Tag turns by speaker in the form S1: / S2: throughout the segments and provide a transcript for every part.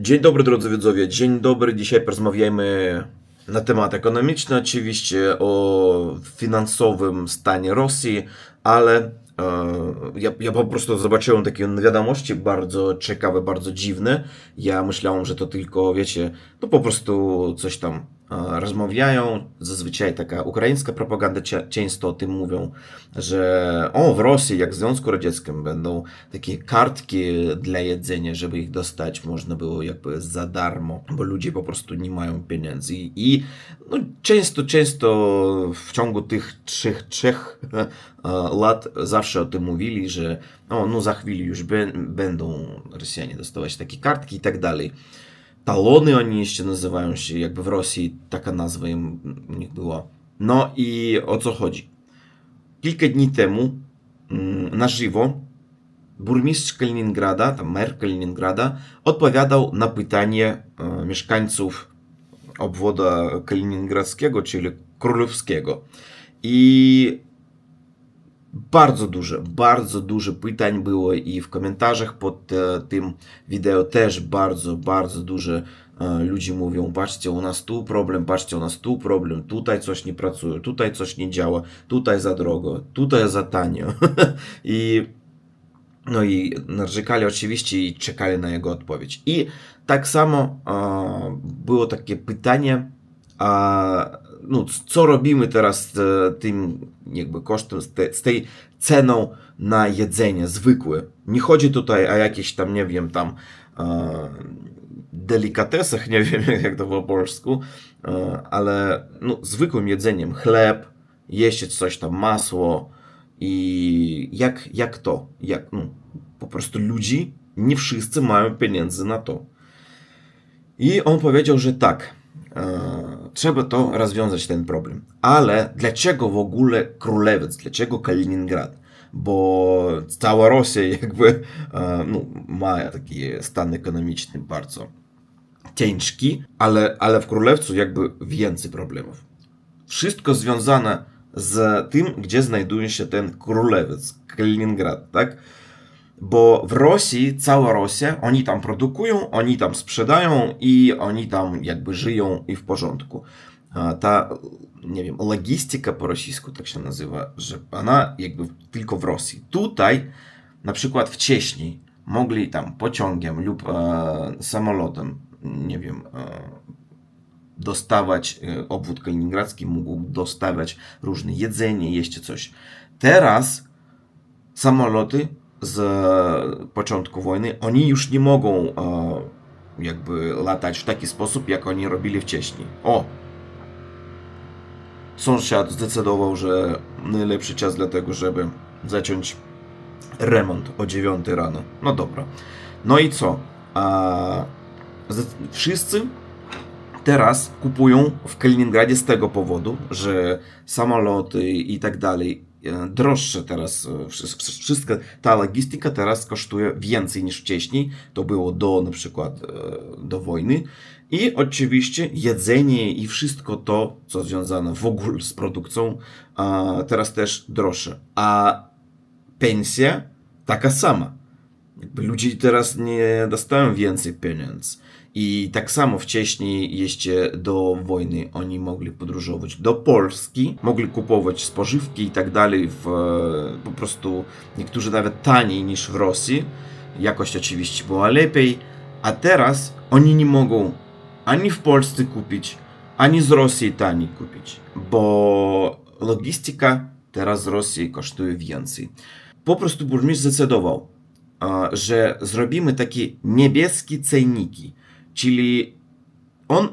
S1: Dzień dobry drodzy widzowie, dzień dobry. Dzisiaj porozmawiamy na temat ekonomiczny, oczywiście o finansowym stanie Rosji, ale e, ja, ja po prostu zobaczyłem takie wiadomości bardzo ciekawe, bardzo dziwne. Ja myślałem, że to tylko, wiecie, no po prostu coś tam rozmawiają. Zazwyczaj taka ukraińska propaganda często o tym mówią, że o, w Rosji, jak w Związku Radzieckim, będą takie kartki dla jedzenia, żeby ich dostać, można było jakby za darmo, bo ludzie po prostu nie mają pieniędzy. I no, często, często w ciągu tych trzech, trzech e, lat zawsze o tym mówili, że o, no za chwilę już bę- będą Rosjanie dostawać takie kartki i tak dalej. Talony oni jeszcze nazywają się, jakby w Rosji taka nazwa im nich była. No i o co chodzi? Kilka dni temu mm, na żywo burmistrz Kaliningrada, tam mer Kaliningrada, odpowiadał na pytanie e, mieszkańców obwodu kaliningradzkiego, czyli królewskiego. I bardzo dużo, bardzo dużo pytań było i w komentarzach pod e, tym wideo też bardzo, bardzo dużo e, ludzi mówią, patrzcie, u nas tu problem, patrzcie, u nas tu problem, tutaj coś nie pracuje, tutaj coś nie działa, tutaj za drogo, tutaj za tanio. I no i narzekali oczywiście i czekali na jego odpowiedź. I tak samo e, było takie pytanie, a, no, co robimy teraz z e, tym jakby kosztem, z, te, z tej ceną na jedzenie zwykłe. Nie chodzi tutaj o jakieś tam, nie wiem, tam e, delikatesach, nie wiem jak to po polsku, e, ale no, zwykłym jedzeniem chleb, jeść coś tam, masło i jak, jak to, jak, no, po prostu ludzi, nie wszyscy mają pieniędzy na to. I on powiedział, że tak, trzeba to rozwiązać ten problem. Ale dlaczego w ogóle Królewiec, dlaczego Kaliningrad? Bo cała Rosja jakby e, no, ma taki stan ekonomiczny bardzo ciężki, ale, ale w Królewcu jakby więcej problemów. Wszystko związane z tym, gdzie znajduje się ten Królewiec, Kaliningrad, tak? Bo w Rosji, cała Rosja, oni tam produkują, oni tam sprzedają i oni tam jakby żyją i w porządku. Ta, nie wiem, logistyka po rosyjsku tak się nazywa, że ona jakby tylko w Rosji. Tutaj, na przykład wcześniej, mogli tam pociągiem lub e, samolotem, nie wiem, e, dostawać, e, obwód kaliningradzki mógł dostawać różne jedzenie, jeszcze coś. Teraz samoloty z początku wojny, oni już nie mogą e, jakby latać w taki sposób, jak oni robili wcześniej. O! Sąsiad zdecydował, że najlepszy czas dla tego, żeby zacząć remont o 9 rano. No dobra. No i co? Wszyscy teraz kupują w Kaliningradzie z tego powodu, że samoloty i tak dalej droższe teraz, e, wszy- wszy- wszystko, ta logistyka teraz kosztuje więcej niż wcześniej, to było do na przykład e, do wojny. I oczywiście jedzenie i wszystko to, co związane w ogóle z produkcją, teraz też droższe, a pensja taka sama. Jakby ludzie teraz nie dostają więcej pieniędzy. I tak samo wcześniej, jeszcze do wojny, oni mogli podróżować do Polski, mogli kupować spożywki i tak dalej, w, po prostu niektórzy nawet taniej niż w Rosji. Jakość oczywiście była lepiej, a teraz oni nie mogą ani w Polsce kupić, ani z Rosji taniej kupić, bo logistyka teraz z Rosji kosztuje więcej. Po prostu burmistrz zdecydował, że zrobimy takie niebieskie cenniki, czyli on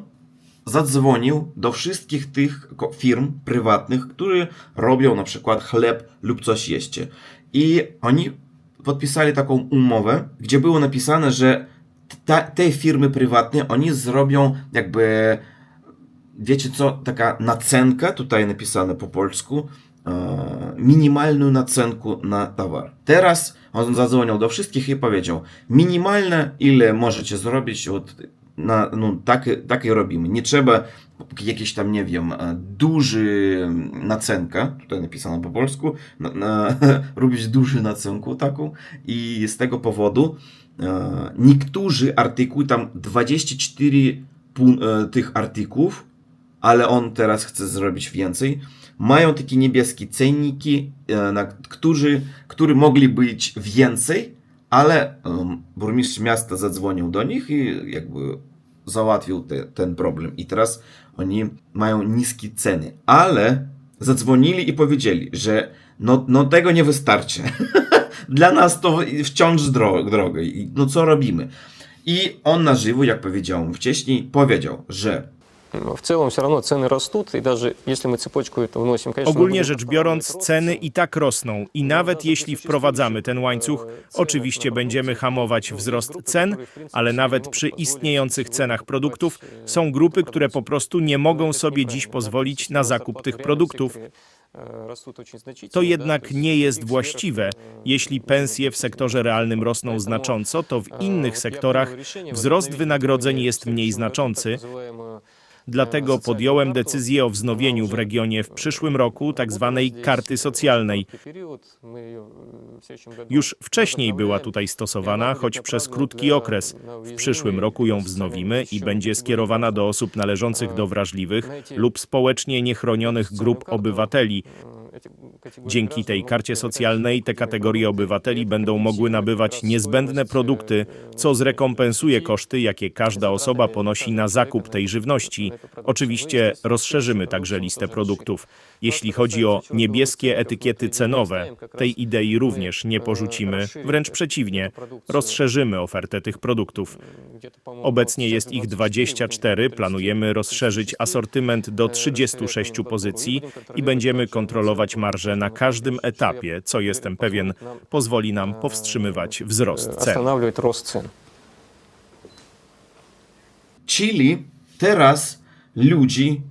S1: zadzwonił do wszystkich tych firm prywatnych, które robią na przykład chleb lub coś jeszcze. I oni podpisali taką umowę, gdzie było napisane, że ta, te firmy prywatne, oni zrobią jakby, wiecie co, taka nacenka, tutaj napisane po polsku, minimalną nacenku na towar. Teraz on zadzwonił do wszystkich i powiedział, minimalne ile możecie zrobić, od na, no, tak, tak i robimy. Nie trzeba jakiś tam, nie wiem, e, duży nacenka, tutaj napisano po polsku, na, na, robić duży nacenku taką i z tego powodu e, niektórzy artykuły, tam 24 pun- e, tych artykułów, ale on teraz chce zrobić więcej, mają takie niebieskie cenniki, e, na, którzy, które mogli być więcej, ale burmistrz miasta zadzwonił do nich i jakby załatwił te, ten problem. I teraz oni mają niskie ceny, ale zadzwonili i powiedzieli, że no, no tego nie wystarczy. Dla nas to wciąż dro drogo. I no co robimy? I on na żywo, jak powiedziałem wcześniej, powiedział, że
S2: В целом все равно цены растут, и даже если мы цепочку это вносим, конечно... мы
S3: Ogólnie
S2: будем
S3: rzecz biorąc, ceny i tak rosną i nawet jeśli wprowadzamy ten łańcuch, oczywiście będziemy hamować wzrost cen, ale nawet przy istniejących cenach produktów są grupy, które po prostu nie mogą sobie dziś pozwolić na zakup tych produktów. To jednak nie jest właściwe. Jeśli pensje w sektorze realnym rosną znacząco, to w innych sektorach wzrost wynagrodzeń jest mniej znaczący. Dlatego podjąłem decyzję o wznowieniu w regionie w przyszłym roku tzw. karty socjalnej. Już wcześniej była tutaj stosowana, choć przez krótki okres. W przyszłym roku ją wznowimy i będzie skierowana do osób należących do wrażliwych lub społecznie niechronionych grup obywateli. Dzięki tej karcie socjalnej te kategorie obywateli będą mogły nabywać niezbędne produkty, co zrekompensuje koszty, jakie każda osoba ponosi na zakup tej żywności. Oczywiście rozszerzymy także listę produktów. Jeśli chodzi o niebieskie etykiety cenowe, tej idei również nie porzucimy, wręcz przeciwnie, rozszerzymy ofertę tych produktów. Obecnie jest ich 24, planujemy rozszerzyć asortyment do 36 pozycji i będziemy kontrolować zachować marże na każdym etapie, co jestem pewien pozwoli nam powstrzymywać wzrost cen.
S1: Czyli teraz ludzi,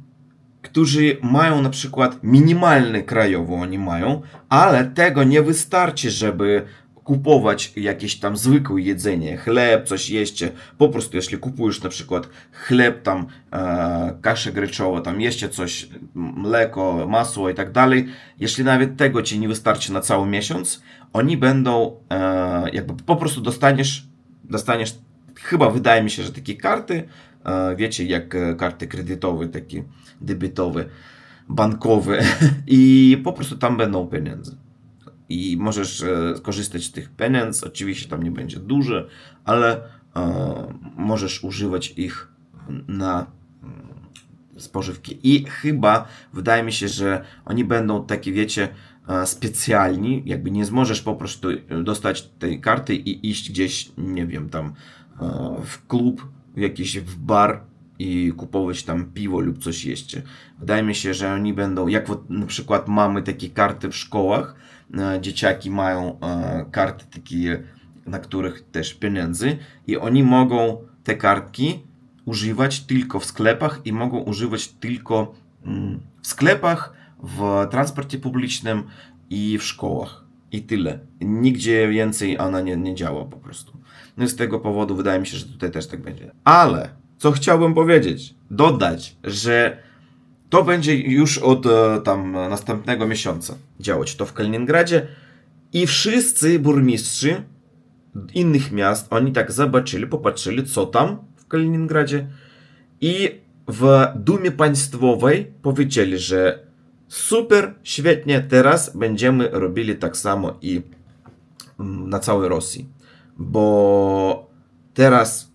S1: którzy mają na przykład minimalny krajowy, oni mają, ale tego nie wystarczy, żeby kupować jakieś tam zwykłe jedzenie, chleb, coś jeszcze. Po prostu, jeśli kupujesz na przykład chleb, tam e, kaszę gryczową, tam jeszcze coś, mleko, masło i tak dalej, jeśli nawet tego ci nie wystarczy na cały miesiąc, oni będą, e, jakby po prostu dostaniesz, dostaniesz, chyba wydaje mi się, że takie karty, e, wiecie, jak e, karty kredytowe, takie debitowe, bankowe i po prostu tam będą pieniądze i możesz e, skorzystać z tych pieniędzy. Oczywiście tam nie będzie duże, ale e, możesz używać ich na mm, spożywki. I chyba wydaje mi się, że oni będą takie, wiecie, e, specjalni, jakby nie zможesz po prostu dostać tej karty i iść gdzieś, nie wiem, tam e, w klub, jakiś w bar i kupować tam piwo lub coś jeszcze. Wydaje mi się, że oni będą, jak na przykład mamy takie karty w szkołach, e, dzieciaki mają e, karty takie, na których też pieniędzy i oni mogą te kartki używać tylko w sklepach i mogą używać tylko mm, w sklepach, w transporcie publicznym i w szkołach. I tyle. Nigdzie więcej ona nie, nie działa po prostu. No i z tego powodu wydaje mi się, że tutaj też tak będzie. Ale co chciałbym powiedzieć, dodać, że to będzie już od e, tam następnego miesiąca działać to w Kaliningradzie i wszyscy burmistrzy innych miast, oni tak zobaczyli, popatrzyli, co tam w Kaliningradzie i w Dumie Państwowej powiedzieli, że super, świetnie, teraz będziemy robili tak samo i mm, na całej Rosji, bo teraz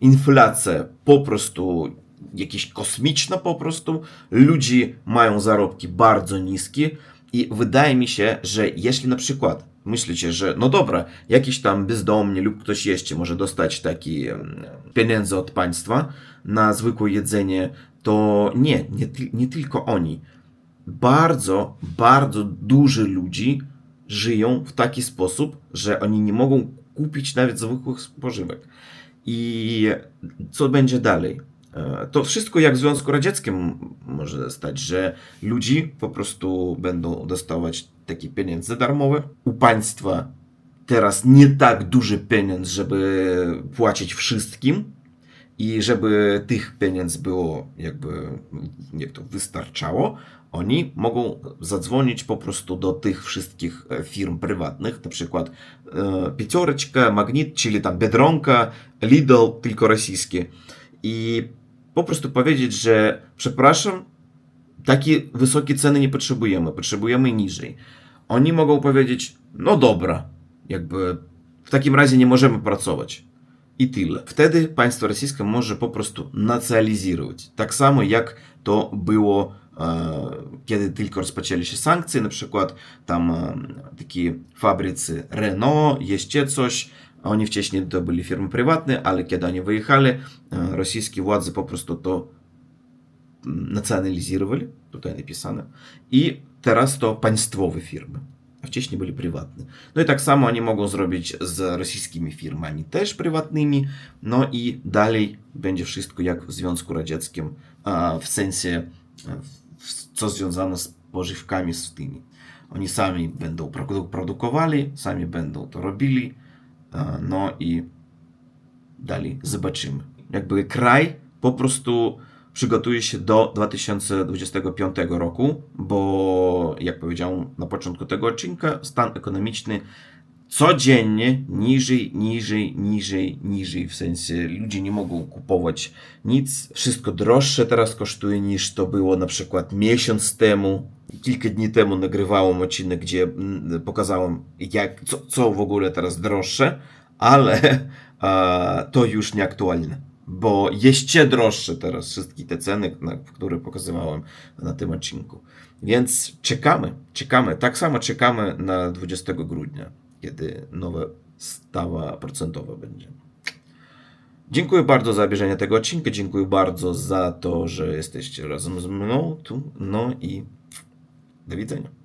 S1: inflacja po prostu jakieś kosmiczna po prostu, ludzie mają zarobki bardzo niskie i wydaje mi się, że jeśli na przykład myślicie, że no dobra, jakiś tam bezdomny lub ktoś jeszcze może dostać takie em, pieniądze od państwa na zwykłe jedzenie, to nie, nie, nie tylko oni. Bardzo, bardzo dużo ludzi żyją w taki sposób, że oni nie mogą kupić nawet zwykłych spożywek. I co będzie dalej? E, To wszystko jak w Związku Radzieckim może stać, że ludzi po prostu będą dostawać takie pieniądze darmowe. U państwa teraz nie tak duży pieniądz, żeby płacić wszystkim. I żeby tych pieniędzy było jakby, jak to, wystarczało, oni mogą zadzwonić po prostu do tych wszystkich e, firm prywatnych, na przykład e, Pięcioreczka, Magnit, czyli tam Biedronka, Lidl, tylko rosyjskie. I po prostu powiedzieć, że przepraszam, takie wysokie ceny nie potrzebujemy, potrzebujemy niżej. Oni mogą powiedzieć, no dobra, jakby w takim razie nie możemy pracować. E, e, wcześniej to byli firmy prywatne, ale kiedy oni wyjechali, e, rosyjskie władze po prostu to nacjonalizowali, tutaj napisane, i teraz to państwowe firmy, wcześniej byli prywatne. No i tak samo oni mogą zrobić z rosyjskimi firmami też prywatnymi, no i dalej będzie wszystko jak w Związku Radzieckim, w sensie, e, co związane z pożywkami z tymi. Oni sami będą produ- produkowali, sami będą to robili, a, no i dalej zobaczymy. Jakby kraj po prostu przygotuje się do 2025 roku, bo jak powiedziałem na początku tego odcinka, stan ekonomiczny codziennie niżej, niżej, niżej, niżej. W sensie ludzie nie mogą kupować nic. Wszystko droższe teraz kosztuje niż to było na przykład miesiąc temu. Kilka dni temu nagrywałem odcinek, gdzie mm, pokazałem, jak, co, co w ogóle teraz droższe, ale to już nieaktualne. Bo jeszcze droższe teraz wszystkie te ceny, na, które pokazywałem na tym odcinku. Więc czekamy, czekamy. Tak samo czekamy na 20 grudnia, kiedy nowa stawa procentowa będzie. Dziękuję bardzo za obejrzenie tego odcinka. Dziękuję bardzo za to, że jesteście razem ze mną tu. No i do widzenia.